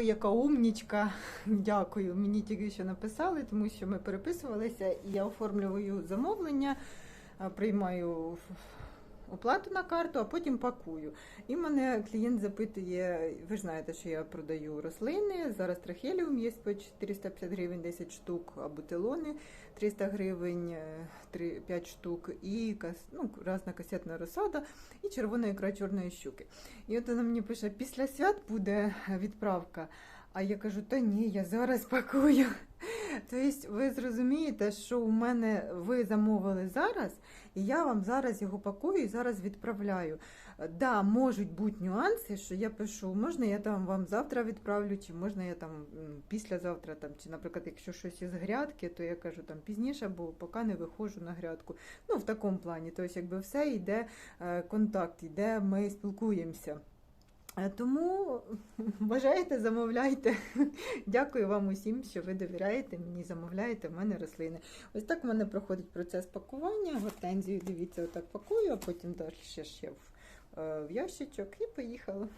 Ой, яка умнічка. Дякую. Мені тільки що написали, тому що ми переписувалися, і я оформлюю замовлення, приймаю оплату на карту, а потім пакую. І мене клієнт запитує: ви знаєте, що я продаю рослини. Зараз трахеліум є по 450 гривень 10 штук, а бутилони 300 гривень е, три- 5 штук, і ну, разна касетна розсада, і червона ікра чорної щуки. І от вона мені пише: після свят буде відправка. А я кажу, та ні, я зараз пакую. Тобто, ви зрозумієте, що у мене ви замовили зараз, і я вам зараз його пакую і зараз відправляю. Да, можуть бути нюанси, що я пишу, можна я там вам завтра відправлю, чи можна я там післязавтра, там, чи, наприклад, якщо щось із грядки, то я кажу там пізніше, бо поки не виходжу на грядку. Ну, в такому плані. Тобто, якби все йде е, контакт, йде, ми спілкуємося. Е, Тому бажаєте, замовляйте. Дякую вам усім, що ви довіряєте мені, замовляєте в мене рослини. Ось так в мене проходить процес пакування. Гортензію, дивіться, отак пакую, а потім далі ще е, в ящичок і поїхала.